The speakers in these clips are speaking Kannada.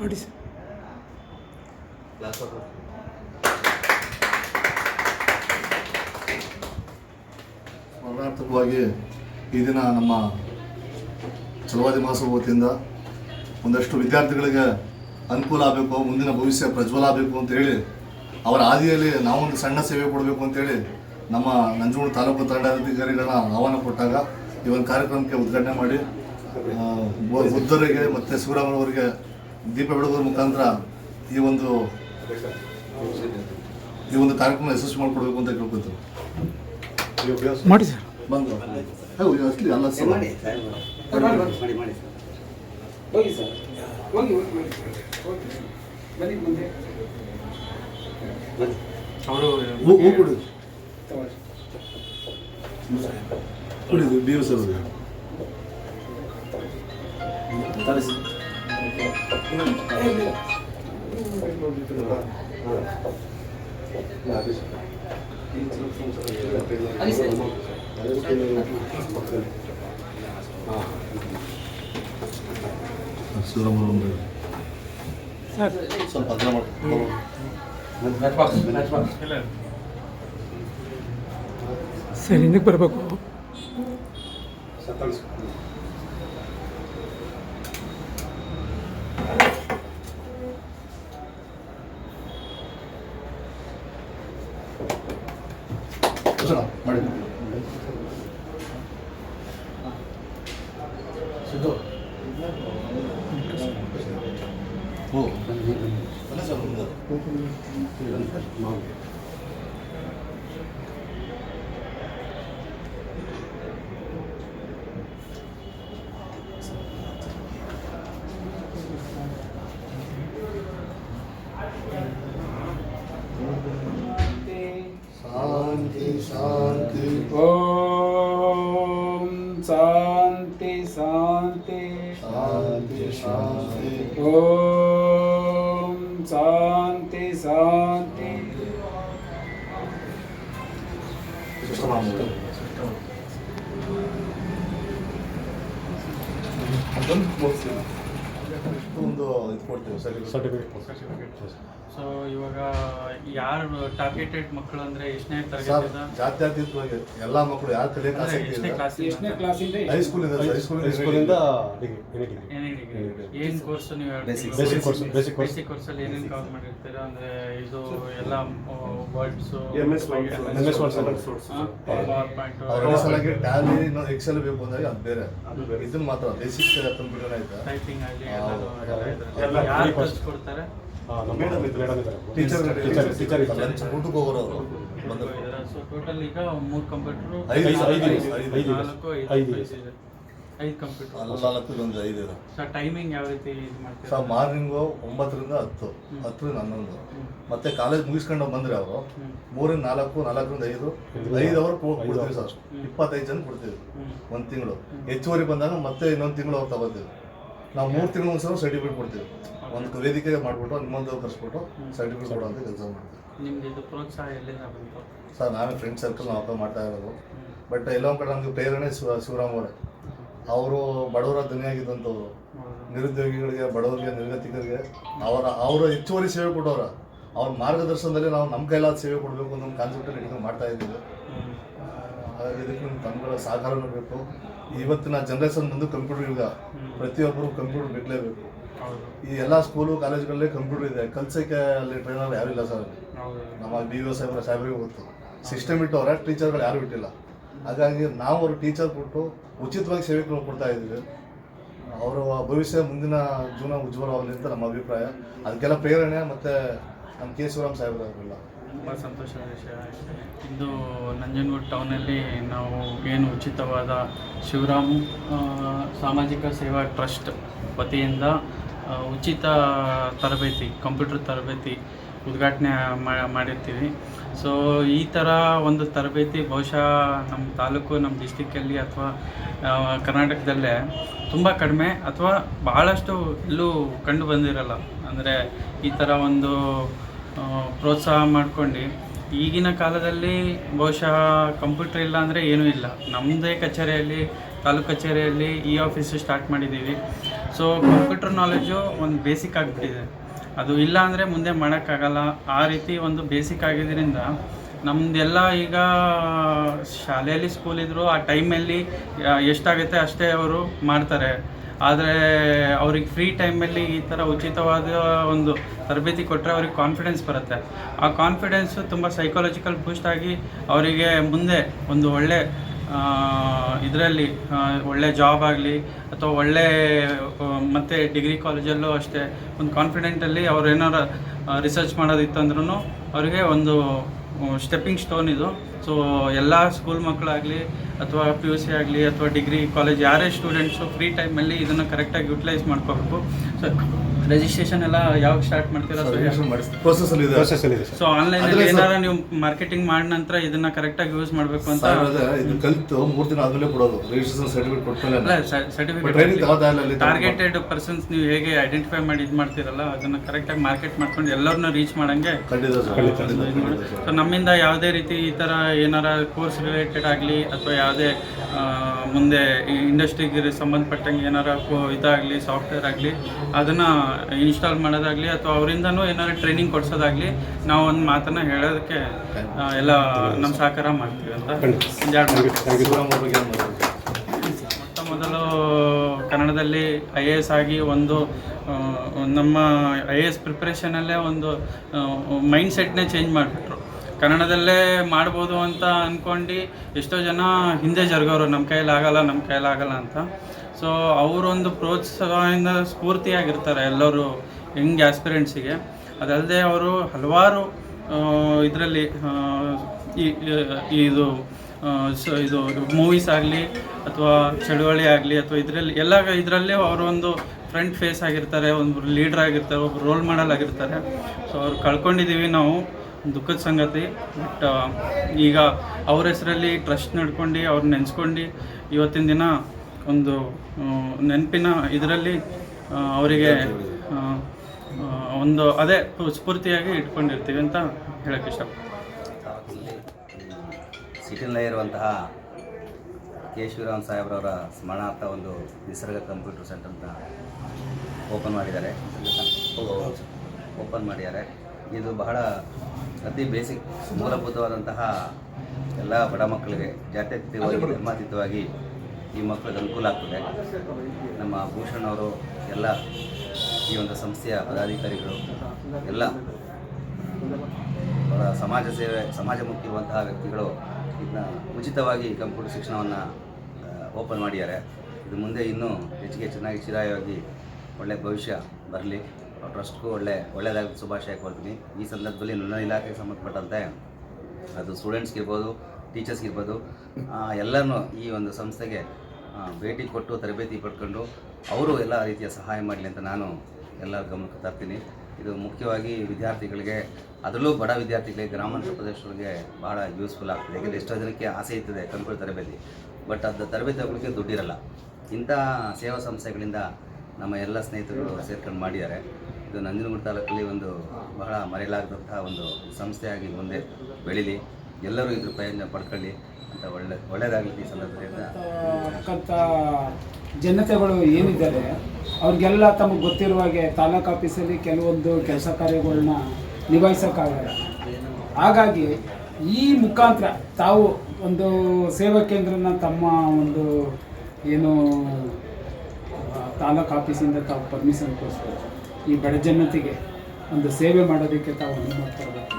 ಮಾಡಿ ಸರ್ ಸ್ಮರಣಾರ್ಥಕವಾಗಿ ಈ ದಿನ ನಮ್ಮ ಚಲವಾದಿ ಮಾಸ ವತಿಯಿಂದ ಒಂದಷ್ಟು ವಿದ್ಯಾರ್ಥಿಗಳಿಗೆ ಅನುಕೂಲ ಆಗಬೇಕು ಮುಂದಿನ ಭವಿಷ್ಯ ಪ್ರಜ್ವಲ ಆಗಬೇಕು ಅಂತ ಹೇಳಿ ಅವರ ಹಾದಿಯಲ್ಲಿ ನಾವೊಂದು ಸಣ್ಣ ಸೇವೆ ಕೊಡಬೇಕು ಅಂತೇಳಿ ನಮ್ಮ ನಂಜನಗೂಡು ತಾಲೂಕು ತಂಡಾಧಿಕಾರಿಗಳನ್ನ ಆಹ್ವಾನ ಕೊಟ್ಟಾಗ ಈ ಒಂದು ಕಾರ್ಯಕ್ರಮಕ್ಕೆ ಉದ್ಘಾಟನೆ ಮಾಡಿ ಬುದ್ಧರಿಗೆ ಮತ್ತು ಶಿವರಾಮನವರಿಗೆ ದೀಪ ಬೆಳಗೋದ್ರ ಮುಖಾಂತರ ಈ ಒಂದು ಈ ಒಂದು ಕಾರ್ಯಕ್ರಮ ಯಶಸ್ವಿ ಮಾಡಿಕೊಡ್ಬೇಕು ಅಂತ ಕೇಳ್ಕೊತೀವಿ ಮಾಡಿ ಸರ್. ಬಂದು. ಅಲ್ಲ ಸರ್. ಮಾಡಿ ಸರ್. ಹೋಗಿ ಮಾಡಿ ಸರ್. ಹೋಗಿ ಸರ್ ಹೋಗಿ ಹೋಗಿ ಹೋಗಿ ಹೋಗಿ ಬನ್ನಿ ಮುಂದೆ ಬನ್ನಿ ಅವರು ಹೂ ಹೂ ಕೊಡಿ ತಗೊಳ್ಳಿ ಕುಡಿದು ಡಿ ಎಸ್ ಸರ್ ಶಿವರಾಮರವರು ಸರ್ ಸ್ವಲ್ಪ ಅಗ್ರ ಮಾಡಿ ಸರ್ ಹಿಂದಕ್ಕೆ ಬರಬೇಕು ಕುಶಲ, ಮಾಡಿ ಓ ಮುಂದೆ. ಶಾಂತಿ ಓಂ ಶಾಂತಿ ಶಾಂತಿ ಒಂದು ಇದು ಕೊಡ್ತೀವಿ ಸರ್ಟಿಫಿಕೇಟ್ ಸೊ ಇವಾಗ ಯಾರು ಟಾರ್ಗೆಟೆಡ್ ಮಕ್ಕಳು ಅಂದ್ರೆ ಎಷ್ಟನೇ ಸರ್ ತರಗತಿಯಿಂದ ಜಾತ್ಯತೀತವಾಗಿ ಎಲ್ಲಾ ಮಕ್ಕಳು ಯಾರು ಕಲಿಯಕ್ಕೆ ಅಂದ್ರೆ ಆಸಕ್ತಿ ಎಷ್ಟನೇ ಇದೆ ಕ್ಲಾಸ್ ಎಷ್ಟನೇ ಕ್ಲಾಸಿಂದ ಹೈಸ್ಕೂಲ್ ಇದೆ? ಸರ್ ಹೈಸ್ಕೂಲ್ ಹೈಸ್ಕೂಲಿಂದ ಡಿಗ್ರಿ ಏನೇ ಏನ್ ಕೋರ್ಸ್ ನೀವು Basic. Basic course basic course basic course ಅಲ್ಲಿ ಏನೇನು ಕವರ್ ಮಾಡಿರ್ತೀರಾ? ಅಂದ್ರೆ ಇದು ಎಲ್ಲ words MS Word, MS Word PowerPoint ಅವ್ರ ಸಲಾಗಿ ಟ್ಯಾಲಿ ಎಕ್ಸೆಲ್ ಬೇಕು ಅಂದಾಗ ಅದು ಬೇರೆ. ಇದು ಮಾತ್ರ ಬೇಸಿಕ್ ಕಂಪ್ಯೂಟರ್ ಆಯ್ತಾ? ಟೈಪಿಂಗ್ ಆಗಲಿ ಎಲ್ಲ ಯಾರು free course. ಕಲಿಸ್ಕೊಡ್ತಾರೆ ಮೇಡಮ್ ಟೀಚರ್ ಟೀಚರ್ ಲಂಚ್ ಊಟಕ್ಕೆ ಹೋಗೋರು ಅವರು ಬಂದರು. ಸೊ ಟೋಟಲ್ ಈಗ ಮೂರು ಕಂಪ್ಯೂಟರ್ ಐದು ಐದು, ಐದು ಇದೆ, ಐದು ಐದು ನಾಲ್ಕು ಐದು ಐದು ಇದೆ. ಇದೆ ಐದು ಕಂಪ್ಯೂಟರ್ ಅಲ್ಲಿ ನಾಲ್ಕು ಐದು ಇದೆ. ಸರ್ ಟೈಮಿಂಗ್ ಯಾವ ರೀತಿ ಇದು ಮಾಡ್ತೀರಾ? ಸರ್ ಮಾರ್ನಿಂಗು ಒಂಬತ್ತರಿಂದ ಹತ್ತು. ಹತ್ತರಿಂದ ಹನ್ನೊಂದು. ಮತ್ತೆ ಕಾಲೇಜ್ ಮುಗಿಸ್ಕೊಂಡು ಬಂದ್ರೆ ಅವರು. ಮೂರಿಂದ ನಾಲ್ಕು ನಾಲ್ಕರಿಂದ ಐದು ಐದು ಅವರ್ ಕೊಡ್ತೀವಿ ಸರ್. ಇಪ್ಪತ್ತೈದು ಜನ ಕೊಡ್ತೀವಿ. ಒಂದ್ ಒಂದು ತಿಂಗಳು. ಹೆಚ್ಚುವರಿ ಬಂದಾಗ ಮತ್ತೆ ಇನ್ನೊಂದು ತಿಂಗಳು ಅವ್ರು ತಗೋತೀವಿ ನಾವು ಮೂರು ತಿಂಗಳು ಒಂದ್ಸಲ ಸರ್ಟಿಫಿಕೇಟ್ ಕೊಡ್ತೀವಿ. ಒಂದು ವೇದಿಕೆ ಮಾಡಿಬಿಟ್ಟು ನಿಮ್ಮೊಂದು ಕರೆಸ್ಬಿಟ್ಟು ಸರ್ಟಿಫಿಕೇಟ್ ಕೊಡುವಂತ ಕೆಲಸ ಮಾಡ್ತೀವಿ. ನಿಮ್ದು ಇದು ಪ್ರೋತ್ಸಾಹ ಎಲ್ಲಿಂದ ಬಂತು? ಸರ್ ನಾವೇ ಫ್ರೆಂಡ್ ಸರ್ಕಲ್ ನಾವು ಮಾಡ್ತಾ ಇರೋದು. ಬಟ್ ಎಲ್ಲೋ ಒಂದು ಕಡೆ ನಮಗೆ ಪ್ರೇರಣೆ ಶಿವ ಶಿವರಾಮ್ ಅವರೇ. ಅವರು ಬಡವರ ಧ್ವನಿಯಾಗಿದ್ದಂಥವ್ರು. ನಿರುದ್ಯೋಗಿಗಳಿಗೆ ಬಡವರಿಗೆ ನಿರ್ಗತಿಕರಿಗೆ ಅವರ ಅವರು ಹೆಚ್ಚುವರಿ ಸೇವೆ ಕೊಟ್ಟವ್ರ ಅವ್ರ ಮಾರ್ಗದರ್ಶನದಲ್ಲಿ ನಾವು ನಮ್ಮ ಕೈಲಾದ ಸೇವೆ ಕೊಡಬೇಕು ಅನ್ನೋ ಕಾನ್ಸೆಪ್ಟ್ ಇದು ಮಾಡ್ತಾ ಇದ್ದೀವಿ. ಇದಕ್ಕೆ ನಿಮ್ಮ ತಮ್ಮಗಳ ಸಹಕಾರನೂ ಬೇಕು. ಇವತ್ತಿನ ಜನ್ರೇಷನ್ ಬಂದು ಕಂಪ್ಯೂಟರ್ ಯುಗ. ಪ್ರತಿಯೊಬ್ಬರು ಕಂಪ್ಯೂಟರ್ ಬೇಕಲೇಬೇಕು ಹೌದು ಈ ಎಲ್ಲ ಸ್ಕೂಲು ಕಾಲೇಜ್ಗಳಲ್ಲಿ ಕಂಪ್ಯೂಟರ್ ಇದೆ. ಕಲ್ಸಕ್ಕೆ ಅಲ್ಲಿ ಟ್ರೈನರ್ ಯಾರು ಇಲ್ಲ ಸರ್ ನಮ್ಮ ಬಿ ಒ ಸಾಹೇಬ್ರ ಸಾಹೇಬ್ರಿಗೆ ಗೊತ್ತು. ಸಿಸ್ಟಮ್ ಇಟ್ಟವ್ರೆ ಟೀಚರ್ಗಳು ಯಾರು ಇಟ್ಟಿಲ್ಲ ಹಾಗಾಗಿ ನಾವು ಅವ್ರ ಟೀಚರ್ ಕೊಟ್ಟು ಉಚಿತವಾಗಿ ಸೇವೆ ಕೊಡ್ತಾ ಇದ್ದೀವಿ. ಅವರ ಭವಿಷ್ಯ ಮುಂದಿನ ಜೀವನ ಉಜ್ವಲವಾಗಲಿ ಅಂತ ನಮ್ಮ ಅಭಿಪ್ರಾಯ. ಅದಕ್ಕೆಲ್ಲ ಪ್ರೇರಣೆ ಮತ್ತು ನಮ್ಮ ಕೆ ಶಿವರಾಮ್ ಸಾಹೇಬ್ರ ಅವರೆಲ್ಲ ತುಂಬ ಸಂತೋಷದ ವಿಷಯ. ಇಂದು ನಂಜನಗೂಡು ಟೌನಲ್ಲಿ ನಾವು ಏನು ಉಚಿತವಾದ ಶಿವರಾಮ್ ಸಾಮಾಜಿಕ ಸೇವಾ ಟ್ರಸ್ಟ್ ವತಿಯಿಂದ ಉಚಿತ ತರಬೇತಿ, ಕಂಪ್ಯೂಟರ್ ತರಬೇತಿ ಉದ್ಘಾಟನೆ ಮಾಡಿರ್ತೀವಿ. ಸೊ ಈ ಥರ ಒಂದು ತರಬೇತಿ ಬಹುಶಃ ನಮ್ಮ ತಾಲೂಕು ನಮ್ಮ ಡಿಸ್ಟಿಕ್ಕಲ್ಲಿ ಅಥವಾ ಕರ್ನಾಟಕದಲ್ಲೇ ತುಂಬ ಕಡಿಮೆ ಅಥವಾ ಬಹಳಷ್ಟು ಎಲ್ಲೂ ಕಂಡು ಬಂದಿರಲ್ಲ. ಅಂದರೆ ಈ ಥರ ಒಂದು ಪ್ರೋತ್ಸಾಹ ಮಾಡ್ಕೊಂಡು ಈಗಿನ ಕಾಲದಲ್ಲಿ ಬಹುಶಃ ಕಂಪ್ಯೂಟರ್ ಇಲ್ಲ ಅಂದರೆ ಏನೂ ಇಲ್ಲ. ನಮ್ಮದೇ ಕಚೇರಿಯಲ್ಲಿ, ತಾಲೂಕು ಕಚೇರಿಯಲ್ಲಿ ಇ ಆಫೀಸು ಸ್ಟಾರ್ಟ್ ಮಾಡಿದ್ದೀವಿ. ಸೊ ಕಂಪ್ಯೂಟರ್ ನಾಲೆಜು ಒಂದು ಬೇಸಿಕ್ ಆಗಿಬಿಟ್ಟಿದೆ. ಅದು ಇಲ್ಲ ಅಂದರೆ ಮುಂದೆ ಮಾಡೋಕ್ಕಾಗಲ್ಲ. ಆ ರೀತಿ ಒಂದು ಬೇಸಿಕ್ ಆಗಿದ್ದರಿಂದ ನಮ್ಮದೆಲ್ಲ ಈಗ ಶಾಲೆಯಲ್ಲಿ ಸ್ಕೂಲ್ ಇದ್ದರು ಆ ಟೈಮಲ್ಲಿ ಎಷ್ಟಾಗುತ್ತೆ ಅಷ್ಟೇ ಅವರು ಮಾಡ್ತಾರೆ. ಆದರೆ ಅವ್ರಿಗೆ ಫ್ರೀ ಟೈಮಲ್ಲಿ ಈ ಥರ ಉಚಿತವಾದ ಒಂದು ತರಬೇತಿ ಕೊಟ್ಟರೆ ಅವ್ರಿಗೆ ಕಾನ್ಫಿಡೆನ್ಸ್ ಬರುತ್ತೆ. ಆ ಕಾನ್ಫಿಡೆನ್ಸು ತುಂಬ ಸೈಕಾಲಜಿಕಲ್ ಬೂಸ್ಟ್ ಆಗಿ ಅವರಿಗೆ ಮುಂದೆ ಒಂದು ಒಳ್ಳೆ ಇದರಲ್ಲಿ ಒಳ್ಳೆ ಜಾಬ್ ಆಗಲಿ ಅಥವಾ ಒಳ್ಳೆ ಮತ್ತು ಡಿಗ್ರಿ ಕಾಲೇಜಲ್ಲೂ ಅಷ್ಟೇ, ಒಂದು ಕಾನ್ಫಿಡೆಂಟಲ್ಲಿ ಅವ್ರು ಏನಾರು ರಿಸರ್ಚ್ ಮಾಡೋದಿತ್ತು ಅಂದ್ರೂ ಅವರಿಗೆ ಒಂದು ಸ್ಟೆಪ್ಪಿಂಗ್ ಸ್ಟೋನ್ ಇದು. ಸೊ ಎಲ್ಲ ಸ್ಕೂಲ್ ಮಕ್ಕಳಾಗಲಿ ಅಥವಾ ಪಿ ಯು ಸಿ ಆಗಲಿ ಅಥವಾ ಡಿಗ್ರಿ ಕಾಲೇಜ್ ಯಾರೇ ಸ್ಟೂಡೆಂಟ್ಸು ಫ್ರೀ ಟೈಮಲ್ಲಿ ಇದನ್ನು ಕರೆಕ್ಟಾಗಿ ಯುಟಿಲೈಸ್ ಮಾಡ್ಕೋಬೇಕು. ಸೊ ರಿಜಿಸ್ಟ್ರೇಷನ್ ಎಲ್ಲ ಯಾವಾಗ ಸ್ಟಾರ್ಟ್ ಮಾಡ್ತೀರಾ? ಸೊ ಆನ್ಲೈನ್ ಏನಾರ ನೀವು ಮಾರ್ಕೆಟಿಂಗ್ ಮಾಡಿದ ನಂತರ ಇದನ್ನ ಕರೆಕ್ಟಾಗಿ ಯೂಸ್ ಮಾಡಬೇಕು ಅಂತ ಸರ್, ಇದು ಕಲಿತು ಮೂರು ದಿನ ಆದ್ಮೇಲೆ ಕೊಡೋದು. ರಿಜಿಸ್ಟ್ರೇಷನ್ ಸರ್ಟಿಫಿಕೇಟ್ ಟಾರ್ಗೆಟೆಡ್ ಪರ್ಸನ್ಸ್ ನೀವು ಹೇಗೆ ಐಡೆಂಟಿಫೈ ಮಾಡಿ ಇದು ಮಾಡ್ತೀರಲ್ಲ ಅದನ್ನ ಕರೆಕ್ಟಾಗಿ ಮಾರ್ಕೆಟ್ ಮಾಡ್ಕೊಂಡು ಎಲ್ಲರನ್ನೂ ರೀಚ್ ಮಾಡಂಗೆ ಸೊ ಸರ್ ನಮ್ಮಿಂದ ಯಾವುದೇ ರೀತಿ ಈ ಥರ ಏನಾರ ಕೋರ್ಸ್ ರಿಲೇಟೆಡ್ ಆಗಲಿ ಅಥವಾ ಯಾವುದೇ ಮುಂದೆ ಇಂಡಸ್ಟ್ರಿಗೆ ಸಂಬಂಧಪಟ್ಟಂಗೆ ಏನಾರ ಕೋ- ಇದಾಗಲಿ ಸಾಫ್ಟ್ವೇರ್ ಆಗಲಿ ಅದನ್ನು ಇನ್ಸ್ಟಾಲ್ ಮಾಡೋದಾಗಲಿ ಅಥವಾ ಅವರಿಂದನೂ ಏನಾರ ಟ್ರೈನಿಂಗ್ ಕೊಡಿಸೋದಾಗಲಿ ನಾವು ಒಂದು ಮಾತನ್ನು ಹೇಳೋದಕ್ಕೆ ಎಲ್ಲ ನಮ್ಮ ಸಹಕಾರ ಮಾಡ್ತೀವಿ ಅಂತ? ಮೊಟ್ಟ ಮೊದಲು ಕನ್ನಡದಲ್ಲಿ ಐ ಎ ಎಸ್ ಆಗಿ ಒಂದು ನಮ್ಮ ಐ ಎ ಎಸ್ ಪ್ರಿಪ್ರೇಷನಲ್ಲೇ ಒಂದು ಮೈಂಡ್ ಸೆಟ್ನೇ ಚೇಂಜ್ ಮಾಡಿಬಿಟ್ರು. ಕನ್ನಡದಲ್ಲೇ ಮಾಡ್ಬೋದು ಅಂತ ಅಂದ್ಕೊಂಡು ಎಷ್ಟೋ ಜನ ಹಿಂದೆ ಜರುಗೋರು ನಮ್ಮ ಕೈಯಲ್ಲಿ ಆಗಲ್ಲ ನಮ್ಮ ಕೈಯಲ್ಲಿ ಆಗಲ್ಲ ಅಂತ. ಸೊ ಅವರೊಂದು ಪ್ರೋತ್ಸಾಹದಿಂದ ಸ್ಫೂರ್ತಿಯಾಗಿರ್ತಾರೆ ಎಲ್ಲರೂ ಯಂಗ್ ಆಸ್ಪಿರೆಂಟ್ಸಿಗೆ. ಅದಲ್ಲದೆ ಅವರು ಹಲವಾರು ಇದರಲ್ಲಿ ಇದು ಇದು ಮೂವೀಸ್ ಆಗಲಿ ಅಥವಾ ಚಳುವಳಿ ಆಗಲಿ ಅಥವಾ ಇದರಲ್ಲಿ, ಎಲ್ಲ ಇದರಲ್ಲಿ ಅವರೊಂದು ಫ್ರಂಟ್ ಫೇಸ್ ಆಗಿರ್ತಾರೆ, ಒಂದು ಲೀಡ್ರ್ ಆಗಿರ್ತಾರೆ ಒಬ್ಬರು ರೋಲ್ ಮಾಡಲ್ ಆಗಿರ್ತಾರೆ. ಸೊ ಅವ್ರು ಕಳ್ಕೊಂಡಿದ್ದೀವಿ ನಾವು. ದುಃಖದ ಸಂಗತಿ. ಬಟ್ ಈಗ ಅವ್ರ ಹೆಸರಲ್ಲಿ ಟ್ರಸ್ಟ್ ನಡ್ಕೊಂಡು ಅವ್ರನ್ನ ನೆನೆಸ್ಕೊಂಡು ಇವತ್ತಿನ ದಿನ ಒಂದು ನೆನಪಿನ ಇದರಲ್ಲಿ ಅವರಿಗೆ ಒಂದು ಅದೇ ಸ್ಫೂರ್ತಿಯಾಗಿ ಇಟ್ಕೊಂಡಿರ್ತೀವಿ ಅಂತ ಹೇಳಕ್ಕೆ ಇಷ್ಟ ಸಿಟಿನಲ್ಲೇ ಇರುವಂತಹ ಕೆ ಶಿವರಾಮ್ ಸಾಹೇಬ್ರವರ ಸ್ಮರಣಾರ್ಥ ಒಂದು ನಿಸರ್ಗ ಕಂಪ್ಯೂಟರ್ ಸೆಂಟರ್ ಅಂತ ಓಪನ್ ಮಾಡಿದ್ದಾರೆ ಓಪನ್ ಮಾಡಿದ್ದಾರೆ. ಇದು ಬಹಳ ಅತಿ ಬೇಸಿಕ್ ಮೂಲಭೂತವಾದಂತಹ ಎಲ್ಲ ಬಡ ಮಕ್ಕಳಿಗೆ ಜಾತ್ಯತೀತವಾಗಿ ಧರ್ಮಾತೀತವಾಗಿ ಈ ಮಕ್ಕಳಿಗೆ ಅನುಕೂಲ ಆಗ್ತದೆ. ನಮ್ಮ ಭೂಷಣ್ ಅವರು ಎಲ್ಲ ಈ ಒಂದು ಸಂಸ್ಥೆಯ ಪದಾಧಿಕಾರಿಗಳು ಎಲ್ಲ ಅವರ ಸಮಾಜ ಸೇವೆ ಸಮಾಜಮುಖಿ ಇರುವಂತಹ ವ್ಯಕ್ತಿಗಳು ಇದನ್ನ ಉಚಿತವಾಗಿ ಕಂಪ್ಯೂಟರ್ ಶಿಕ್ಷಣವನ್ನು ಓಪನ್ ಮಾಡಿದ್ದಾರೆ. ಇದು ಮುಂದೆ ಇನ್ನೂ ಹೆಚ್ಚಿಗೆ ಚೆನ್ನಾಗಿ ಚಿರಾಯವಾಗಿ ಒಳ್ಳೆ ಭವಿಷ್ಯ ಬರಲಿ. ಟ್ರಸ್ಟ್ಗೂ ಒಳ್ಳೆ ಒಳ್ಳೆಯದಾಗ ಶುಭಾಶಯ ಕೊಡ್ತೀನಿ ಈ ಸಂದರ್ಭದಲ್ಲಿ ನನ್ನ ಇಲಾಖೆಗೆ ಸಂಬಂಧಪಟ್ಟಂತೆ ಅದು ಸ್ಟೂಡೆಂಟ್ಸ್ಗಿರ್ಬೋದು, ಟೀಚರ್ಸ್ಗಿರ್ಬೋದು ಎಲ್ಲರೂ ಈ ಒಂದು ಸಂಸ್ಥೆಗೆ ಭೇಟಿ ಕೊಟ್ಟು, ತರಬೇತಿ ಪಡ್ಕೊಂಡು ಅವರು ಎಲ್ಲ ರೀತಿಯ ಸಹಾಯ ಮಾಡಲಿ ಅಂತ ನಾನು ಎಲ್ಲ ಗಮನಕ್ಕೆ ತರ್ತೀನಿ. ಇದು ಮುಖ್ಯವಾಗಿ ವಿದ್ಯಾರ್ಥಿಗಳಿಗೆ, ಅದರಲ್ಲೂ ಬಡ ವಿದ್ಯಾರ್ಥಿಗಳಿಗೆ, ಗ್ರಾಮಾಂತರ ಪ್ರದೇಶಗಳಿಗೆ ಭಾಳ ಯೂಸ್ಫುಲ್ ಆಗ್ತದೆ. ಯಾಕೆಂದರೆ ಎಷ್ಟೋ ಜನಕ್ಕೆ ಆಸೆ ಇರ್ತದೆ ಕಂಪ್ಯೂಟರ್ ತರಬೇತಿ. ಬಟ್ ಅದು ತರಬೇತಿ ತಗೊಳ್ಳಿಕ್ಕೆ ದುಡ್ಡಿರಲ್ಲ. ಇಂಥ ಸೇವಾ ಸಂಸ್ಥೆಗಳಿಂದ ನಮ್ಮ ಎಲ್ಲ ಸ್ನೇಹಿತರು ಸೇರ್ಕೊಂಡು ಮಾಡಿದ್ದಾರೆ. ಇದು ನಂಜನಗೂಡು ತಾಲೂಕಲ್ಲಿ ಒಂದು ಬಹಳ ಮರೆಯಲಾಗದಂತಹ ಒಂದು ಸಂಸ್ಥೆಯಾಗಿ ಮುಂದೆ ಬೆಳೀಲಿ. ಎಲ್ಲರೂ ಇದ್ರ ಪ್ರಯೋಜನ ಪಡ್ಕೊಳ್ಳಿ ಅಂತ ಒಳ್ಳೆ ಒಳ್ಳೆಯದಾಗಲಿ ಈ ಸಂದರ್ಭದಿಂದ ಜನತೆಗಳು ಏನಿದ್ದಾರೆ, ಅವ್ರಿಗೆಲ್ಲ ತಮಗೆ ಗೊತ್ತಿರುವ ಹಾಗೆ ತಾಲೂಕು ಆಫೀಸಲ್ಲಿ ಕೆಲವೊಂದು ಕೆಲಸ ಕಾರ್ಯಗಳನ್ನ ನಿಭಾಯಿಸೋಕ್ಕಾಗಲ್ಲ. ಹಾಗಾಗಿ ಈ ಮುಖಾಂತರ ತಾವು ಒಂದು ಸೇವಾ ಕೇಂದ್ರನ ತಮ್ಮ ಒಂದು ಏನು ತಾಲೂಕು ಆಫೀಸಿಂದ ತಾವು ಪರ್ಮಿಷನ್ ಕೊಡಿಸ್ತಾರೆ ಈ ಬಡ ಜನತೆಗೆ ಒಂದು ಸೇವೆ ಮಾಡೋದಕ್ಕೆ ತಾವು ಅನುಮತಿ ಕೊಡಬೇಕು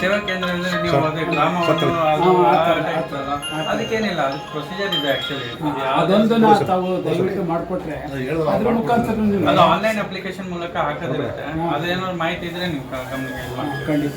ಸೇವಾ ಕೇಂದ್ರದಲ್ಲಿ ನೀವು ಅದೇ ಗ್ರಾಮವನ್ನು ಅದು ಹಾ, ಆ ಥರ, ಅದಕ್ಕೇನಿಲ್ಲ ಅದು ಪ್ರೊಸೀಜರ್ ಇದೆ ಆಕ್ಚುಲಿ ಅದೊಂದನ್ನ ತಾವು ದಯವಿಟ್ಟು ಮಾಡಿಕೊಟ್ರೆ ಅದ್ರ ಮುಖಾಂತರ ನೀವು ಅದು ಆನ್ಲೈನ್ ಅಪ್ಲಿಕೇಶನ್ ಮೂಲಕ ಹಾಕೋದಿರುತ್ತೆ. ಅದೇನಾದ್ರು ಮಾಹಿತಿ ಇದ್ರೆ ನೀವು ಗಮನಿಗೆ ಇದು ಮಾಡಿ ಖಂಡಿತ.